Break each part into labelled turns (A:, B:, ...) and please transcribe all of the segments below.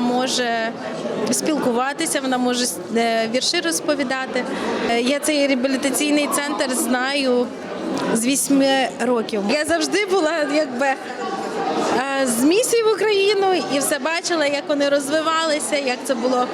A: може спілкуватися, вона може е, вірші розповідати. Е, я цей реабілітаційний центр знаю з вісьми років. Я завжди була якби місії в Україну і все бачила, як вони розвивалися, як це було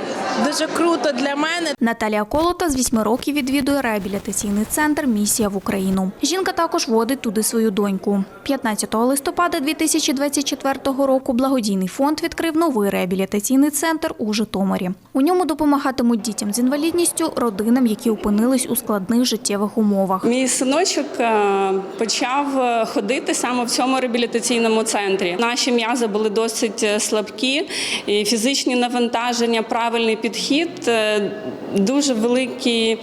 A: дуже круто для мене.
B: Наталія Колота з 8 років відвідує реабілітаційний центр Місія в Україну. Жінка також водить туди свою доньку. 15 листопада 2024 року благодійний фонд відкрив новий реабілітаційний центр у Житомирі. У ньому допомагатимуть дітям з інвалідністю, родинам, які опинились у складних життєвих умовах.
C: Мій синочок е, почав е, ходити саме в цьому реабілітаційному центрі. Наші м'язи були досить е, слабкі, і фізичні навантаження, правильний підхід, е, дуже великий.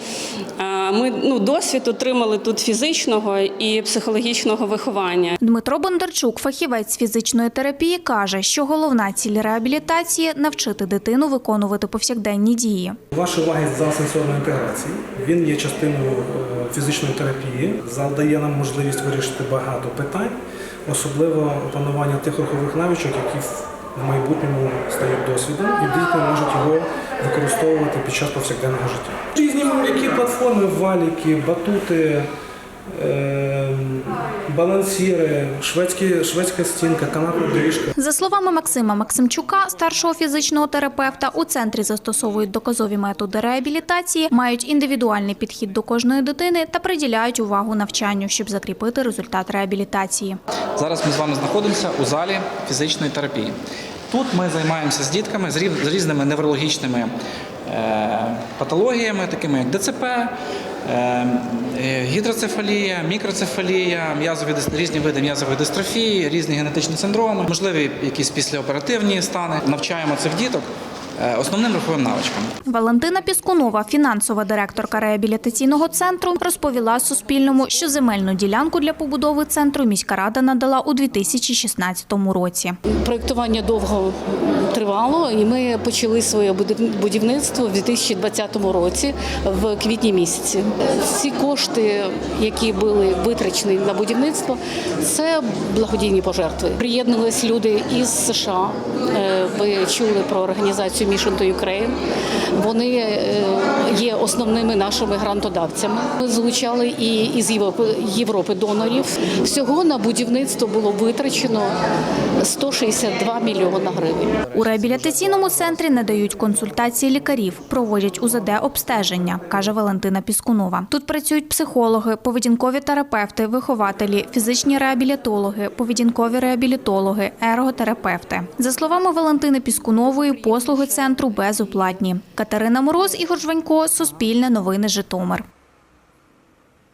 C: е, Ми ну, досвід отримали тут фізичного і психологічного виховання.
B: Дмитро Бондарчук, фахівець фізичної терапії, каже, що головна ціль реабілітації навчити дитину виконувати повсякденні дії.
D: Ваша увага зал сенсорної інтеграції. Він є частиною фізичної терапії. Зал дає нам можливість вирішити багато питань, особливо опанування тих рухових навичок, які в майбутньому стають досвідом, і діти можуть його використовувати під час повсякденного життя. Різні які платформи, валіки, батути. Е, Балансіри, шведські, шведська стінка, канатна доріжка.
B: За словами Максима Максимчука, старшого фізичного терапевта, у центрі застосовують доказові методи реабілітації, мають індивідуальний підхід до кожної дитини та приділяють увагу навчанню, щоб закріпити результат реабілітації.
E: Зараз ми з вами знаходимося у залі фізичної терапії. Тут ми займаємося з дітками з різними неврологічними патологіями, такими як ДЦП, е, е, гідроцефалія, мікроцефалія, м'язові різні види м'язової дистрофії, різні генетичні синдроми, можливі якісь післяоперативні стани. Навчаємо цих діток е, основним руховим навичкам.
B: Валентина Піскунова, фінансова директорка реабілітаційного центру, розповіла Суспільному, що земельну ділянку для побудови центру міська рада надала у 2016 році.
F: Проєктування довго тривало, і ми почали своє будівництво в 2020 році в квітні місяці. Всі кошти, які були витрачені на будівництво, це благодійні пожертви. Приєднувалися люди із США. Е, Ви чули про організацію Mission to Ukraine. Вони е, є основними нашими грантодавцями. Ми залучали і із Європи, донорів. Всього на будівництво було витрачено 162 мільйона гривень.
B: У реабілітаційному центрі надають консультації лікарів, проводять УЗД-обстеження, каже Валентина Піскунова. Тут працюють психологи, поведінкові терапевти, вихователі, фізичні реабілітологи, поведінкові реабілітологи, ерготерапевти. За словами Валентини Піскунової, послуги центру безоплатні. Катерина Мороз, Ігор Жванько, Суспільне новини Житомир.